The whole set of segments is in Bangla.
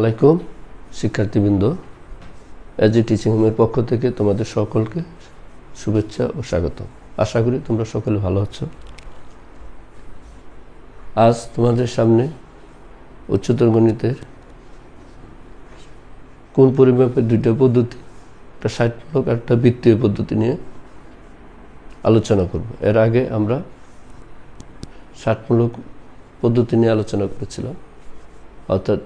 আলাইকুম, শিক্ষার্থীবৃন্দ। এজ টিচিং হোমের পক্ষ থেকে তোমাদের সকলকে শুভেচ্ছা ও স্বাগত। আশা করি তোমরা সকলে ভালো আছো। আজ তোমাদের সামনে উচ্চতর গণিতের কোন পরিমাপের দুইটা পদ্ধতি, একটা ষাটমূলক একটা বৃত্তীয় পদ্ধতি নিয়ে আলোচনা করব। এর আগে আমরা ষাটমূলক পদ্ধতি নিয়ে আলোচনা করেছিলাম। অর্থাৎ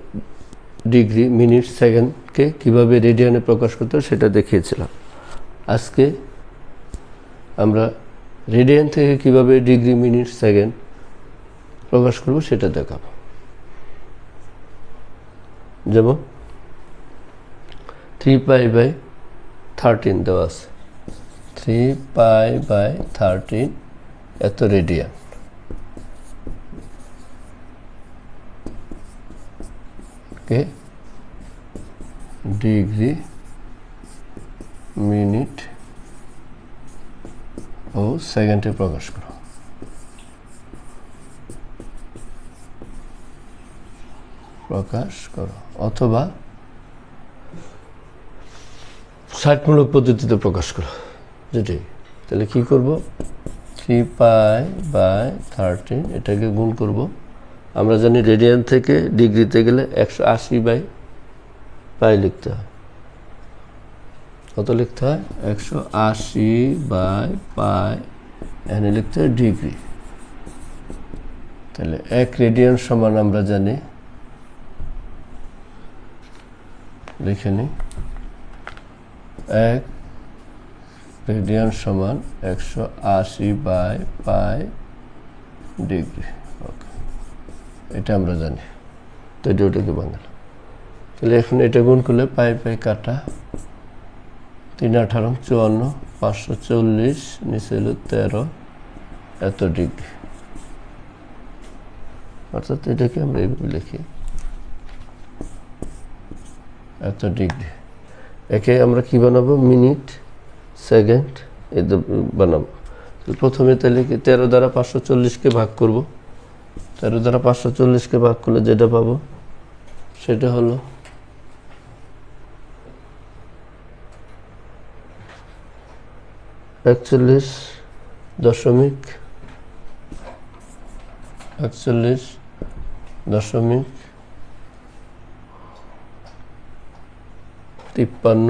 ডিগ্রি মিনিট, সেকেন্ডকে কীভাবে রেডিয়ানে প্রকাশ করতে হয় সেটা দেখিয়েছিলাম। আজকে আমরা রেডিয়ান থেকে কীভাবে ডিগ্রি মিনিট, সেকেন্ড প্রকাশ করব সেটা দেখাবো। যেমন থ্রি পাই বাই থার্টিন দেওয়া আছে। থ্রি পাই বাই থার্টিন এত রেডিয়ান। কে ডিগ্রি মিনিট ও সেকেন্ডে প্রকাশ করো। প্রকাশ করো, অথবা ষাটমূলক পদ্ধতিতে প্রকাশ করো। যেটি তাহলে কি করব? থ্রি পাই বাই থার্টিন, এটাকে গুণ করব। আমরা জানি রেডিয়ান থেকে ডিগ্রিতে গেলে একশো আশি বাই পাই লিখতে হয়। কত লিখতে হয়? একশো আশি বাই পাই, এখানে লিখতে হয় ডিগ্রি তাহলে এক রেডিয়ান সমান আমরা জানি। লিখে নিই এক রেডিয়ান সমান একশো আশি বাই পাই ডিগ্রি ওকে। এটা আমরা জানি। তো এটা ওটাকে বাংলা তাহলে এখন এটা গুণ করলে পাই পাই কাটা। তিন আঠারো, চুয়ান্ন, পাঁচশো চল্লিশ, নিচে হলো তেরো, এত ডিগ্রি। অর্থাৎ এটাকে আমরা এইভাবে লিখি। এত ডিগ্রি। একে আমরা কি বানাবো? মিনিট, সেকেন্ড এই বানাবো। প্রথমে তাহলে কি তেরো দ্বারা পাঁচশো চল্লিশকে ভাগ করব। তেরো দ্বারা পাঁচশো চল্লিশকে ভাগ করলে যেটা পাবো? সেটা হলো একচল্লিশ দশমিক একচল্লিশ দশমিক তিপ্পান্ন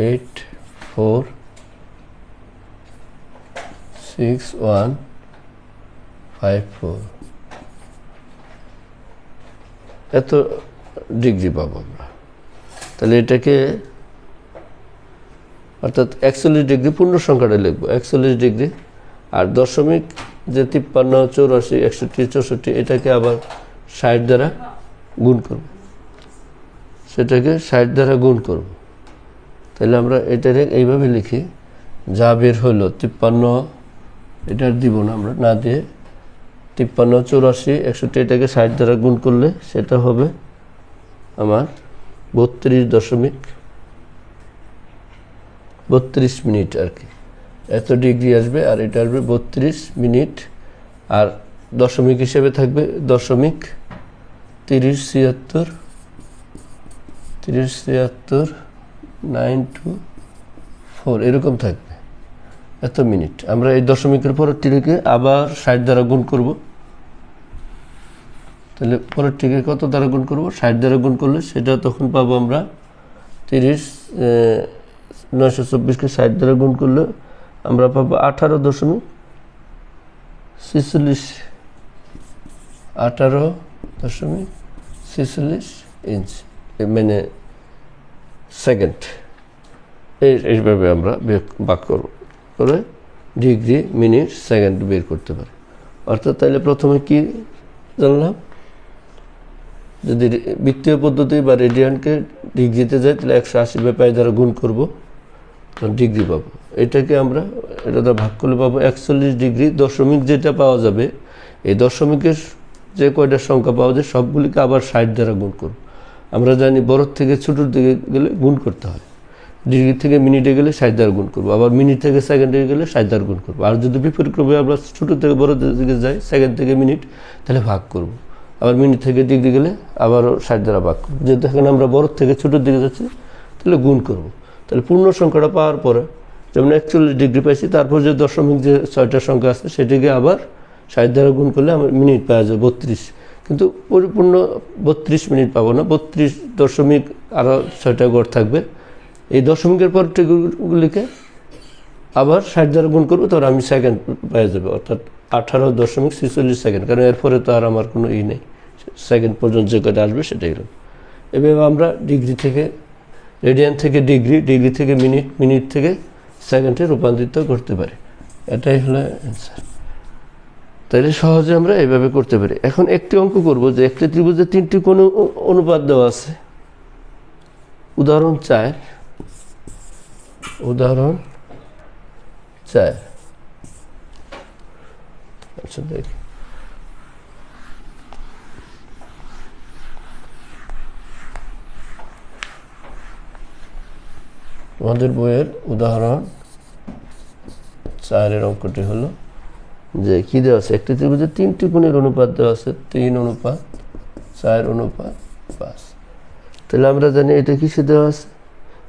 eight four six one five four এত ডিগ্রি পাবো আমরা তাহলে এটাকে অর্থাৎ একচল্লিশ ডিগ্রি পূর্ণ সংখ্যাটা লিখব, একচল্লিশ ডিগ্রি। আর দশমিক যে তিপ্পান্ন, চৌরাশি, একষট্টি, চৌষট্টি, এটাকে আবার ষাট দ্বারা গুণ করব। সেটাকে ষাট দ্বারা গুণ করব। তাহলে আমরা এটাকে এইভাবে লিখি, যা বের হলো তিপ্পান্ন, এটা দিব না আমরা, না দিয়ে তিপ্পান্ন, চৌরাশি, একষট্টি, এটাকে ষাট দ্বারা গুণ করলে সেটা হবে আমার বত্রিশ দশমিক বত্রিশ মিনিট আর কি। এত ডিগ্রি আসবে আর এটা আসবে বত্রিশ মিনিট আর দশমিক হিসেবে থাকবে দশমিক তিরিশ ছিয়াত্তর তিরিশ ছিয়াত্তর, নাইন টু ফোর, এরকম থাকবে। এত মিনিট। আমরা এই দশমিকের পরেরটিকে আবার ষাট দ্বারা গুণ করব। তাহলে পরেরটিকে কত দ্বারা গুণ করব? ষাট দ্বারা গুণ করলে সেটা তখন পাবো আমরা তিরিশ নয়শো চব্বিশকে ষাট দ্বারা গুণ করলে আমরা পাবো আঠারো দশমিক ছেচল্লিশ, আঠারো দশমিক ছেচল্লিশ ইঞ্চ মানে সেকেন্ড এই, এইভাবে আমরা বাক করব। করে ডিগ্রি মিনিট সেকেন্ড বের করতে পারি। অর্থাৎ তাহলে প্রথমে কি জানলাম? যদি বৃত্তীয় পদ্ধতি বা রেডিয়ানকে ডিগ্রিতে যায় তাহলে একশো আশি ব্যাপারে দ্বারা গুণ করব। তখন ডিগ্রি পাবো। এটাকে আমরা, এটা দ্বারা ভাগ করলে পাবো একচল্লিশ ডিগ্রি দশমিক যেটা পাওয়া যাবে, এই দশমিকের যে কয়টা সংখ্যা পাওয়া যায়, সবগুলিকে আবার ষাট দ্বারা গুণ করব। আমরা জানি বড় থেকে ছোটোর দিকে গেলে গুণ করতে হয়। ডিগ্রি থেকে মিনিটে গেলে ষাট দ্বারা গুণ করব। আবার মিনিট থেকে সেকেন্ডে গেলে ষাট দ্বারা গুণ করব। আর যদি বিপরীত ক্রমে আমরা ছোটো থেকে বড় দিকে যাই, সেকেন্ড থেকে মিনিট, তাহলে ভাগ করব। আবার মিনিট থেকে ডিগ্রি গেলে আবারও ষাট দ্বারা ভাগ করব। যেহেতু এখানে আমরা বড় থেকে ছোটোর দিকে যাচ্ছি, তাহলে গুণ করব। তাহলে পূর্ণ সংখ্যাটা পাওয়ার পরে যেমন একচল্লিশ ডিগ্রি পাইছি, তারপর যে দশমিক যে ছয়টা সংখ্যা আছে, সেটিকে আবার ষাট দ্বারা গুণ করলে আমার মিনিট পাওয়া যায় বত্রিশ। কিন্তু পরিপূর্ণ বত্রিশ মিনিট পাবো না, বত্রিশ দশমিক আরও ছয়টা গড় থাকবে। এই দশমিকের পর পরগুলিকে আবার ষাট দ্বারা গুণ করব তারপর আমি সেকেন্ড পেয়ে যাবে, অর্থাৎ আঠারো দশমিক ছেচল্লিশ সেকেন্ড, কারণ এরপরে তো আর আমার কোনো ই নেই। সেকেন্ড পর্যন্ত যে কটা আসবে সেটাই হলো। এভাবে আমরা ডিগ্রি থেকে রেডিয়ান থেকে ডিগ্রি ডিগ্রি থেকে মিনিট মিনিট থেকে সেকেন্ডে রূপান্তরিত করতে পারি। এটাই হলো অ্যান্সার তাহলে সহজে আমরা এইভাবে করতে পারি। এখন একটি অঙ্ক করব যে একটি ত্রিভুজে তিনটি কোনো অনুপাত দেওয়া আছে। উদাহরণ চার। উদাহরণ চার। আচ্ছা আমাদের বইয়ের উদাহরণ চারের অঙ্কটি হলো যে, কী দেওয়া আছে? একটি ত্রিভুজে তিনটি কোণের অনুপাত দেওয়া আছে, তিন অনুপাত, চার অনুপাত, পাঁচ। তাহলে আমরা জানি এটা কিসে দেওয়া আছে?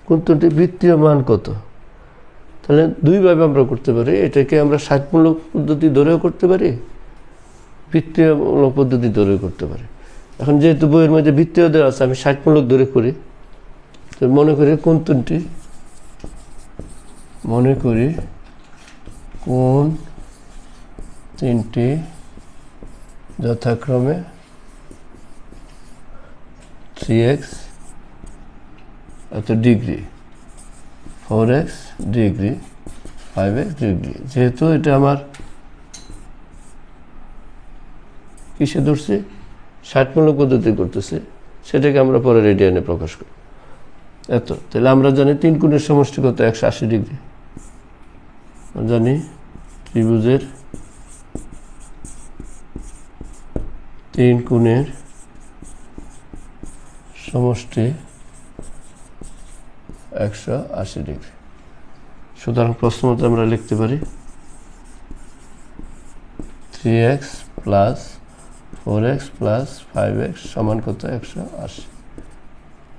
কোন তিনটি বৃত্তীয় মান কত? তাহলে দুইভাবে আমরা করতে পারি। এটাকে আমরা ষাটমূলক পদ্ধতি ধরেও করতে পারি বৃত্তীয়মূলক পদ্ধতি ধরেও করতে পারি। এখন যেহেতু বইয়ের মধ্যে বৃত্তীয় দেওয়া আছে, আমি ষাটমূলক ধরে করি। তো মনে করি কোন তিনটি? মনে করি কোন তিনটি যথাক্রমে থ্রি এক্স এত degree four x degree five x degree যেহেতু এটা আমার কিসে ধরছে? ষাটমূলক পদ্ধতি করতেছে, সেটাকে আমরা পরে রেডিয়ানে প্রকাশ করি এত। তাহলে আমরা জানি তিন কোণের সমষ্টি কত? একশো আশি ডিগ্রি। জানি ত্রিভুজের তিন কোণের সমষ্টি একশো আশি ডিগ্রি। সুতরাং প্রশ্ন মতো আমরা লিখতে পারি three x plus four x plus five x সমান কত? একশো আশি।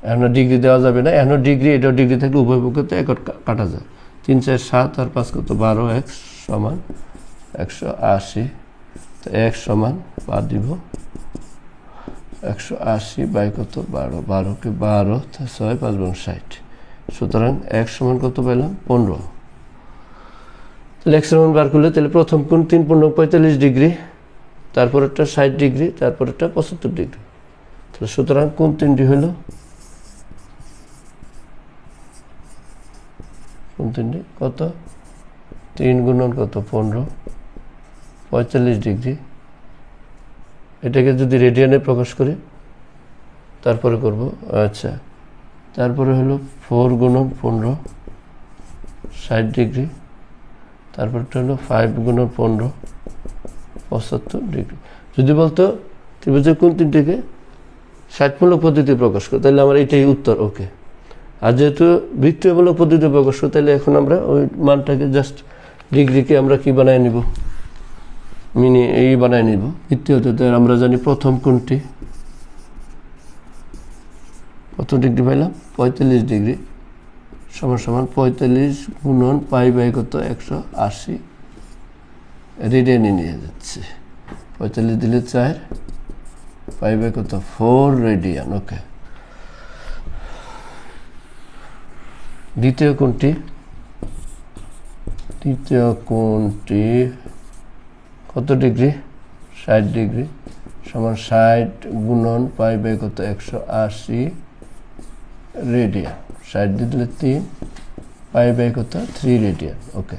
এখনও ডিগ্রি দেওয়া যাবে না, এখনও ডিগ্রি এটাও ডিগ্রি থাকলে উভয় পক্ষে তো একট কাটা যায়। তিন, চার, সাত আর পাঁচ কত? বারো এক্স সমান একশো আশি। তো এক সমান বাদ দিব একশো আশি বাই কত? বারো। বারোকে বারো ছয় পাঁচ এবং ষাট। সুতরাং এক সমান কত পেলাম পনেরো। তাহলে এক সমান বার করলে তাহলে প্রথম কোন তিন পনেরো পঁয়তাল্লিশ ডিগ্রি তারপর একটা ষাট ডিগ্রি তারপর একটা পঁচাত্তর ডিগ্রি। তাহলে সুতরাং কোন তিনটি হলো? কোন তিনটি কত? তিন গুণন কত? পনেরো। পঁয়তাল্লিশ ডিগ্রি। এটাকে যদি রেডিয়ানে প্রকাশ করি, তারপরে করব আচ্ছা। তারপরে হলো ফোর গুণন পনেরো, ষাট ডিগ্রি। তারপরটা হলো ফাইভ গুণন পনেরো, পঁচাত্তর ডিগ্রি। যদি বলতো ত্রিভুজের কোন তিনটিকে ষাটমূলক পদ্ধতি প্রকাশ করো, তাহলে আমার এটাই উত্তর ওকে আর যেহেতু বৃত্তীয়মূলক পদ্ধতি প্রকাশ করো, তাহলে এখন আমরা ওই মানটাকে জাস্ট ডিগ্রিকে আমরা কি বানায় নিব? মিনি, এই বানায় নিব। বৃত্তীয়তে আমরা জানি প্রথম কোনটি? কত ডিগ্রি পাইলাম? পঁয়তাল্লিশ ডিগ্রি। সমান সমান পঁয়তাল্লিশ গুণন পাই বাই কত? একশো আশি। রেডিয়ানে নিয়ে যাচ্ছে। পঁয়তাল্লিশ দিলে চার, পাই বাই কত? Four radian, okay. দ্বিতীয় কোনটি? দ্বিতীয় কোনটি? কত ডিগ্রি? ষাট ডিগ্রি। সমান ষাট গুণন পাই বাই কত? একশো আশি। রেডিয়ান ষাট দিলে তিন পাই বাই কত থ্রি রেডিয়ান ওকে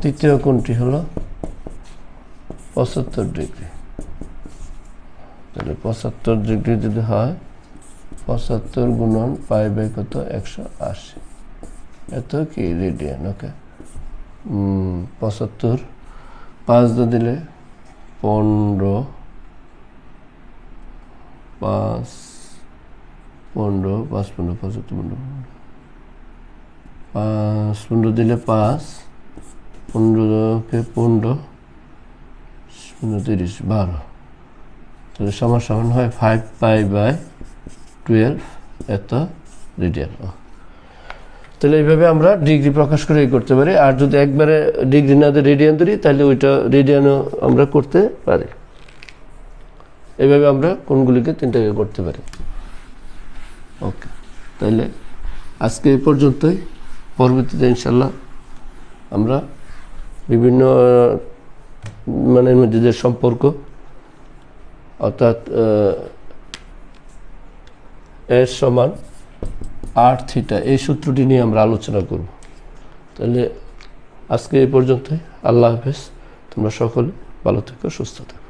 তৃতীয় কোনটি হলো পঁচাত্তর ডিগ্রি। তাহলে পঁচাত্তর ডিগ্রি যদি হয়, পঁচাত্তর গুণন পাই বাই কত একশো আশি। এত কি রেডিয়ান ওকে পঁচাত্তর, পাঁচ দিলে পনেরো পাঁচ পনেরো পাঁচ পনেরো, পঁচাত্তর, পনেরো। পাঁচ পনেরো দিলে পাঁচ পনেরোকে পনেরো পনেরো তিরিশ, বারো। তাহলে সমান সমান হয় ফাইভ পাই বাই টুয়েলভ এত রেডিয়ান তাহলে এইভাবে আমরা ডিগ্রি প্রকাশ করে করতে পারি। আর যদি একবারে ডিগ্রি না দিয়ে রেডিয়ান ধরি, তাহলে ওইটা রেডিয়ানও আমরা করতে পারি। এইভাবে আমরা কোনগুলিকে তিনটাকে করতে পারি। ওকে, তাহলে আজকে এই পর্যন্তই। পরবর্তীতে ইনশাল্লাহ আমরা বিভিন্ন, মানের মধ্যে যে সম্পর্ক, অর্থাৎ এর সমান আর থিটা এই সূত্রটি নিয়ে আমরা আলোচনা করব। তাহলে আজকে এই পর্যন্তই। আল্লাহ হাফেজ। তোমরা সকলে ভালো থেকো, সুস্থ থেকো।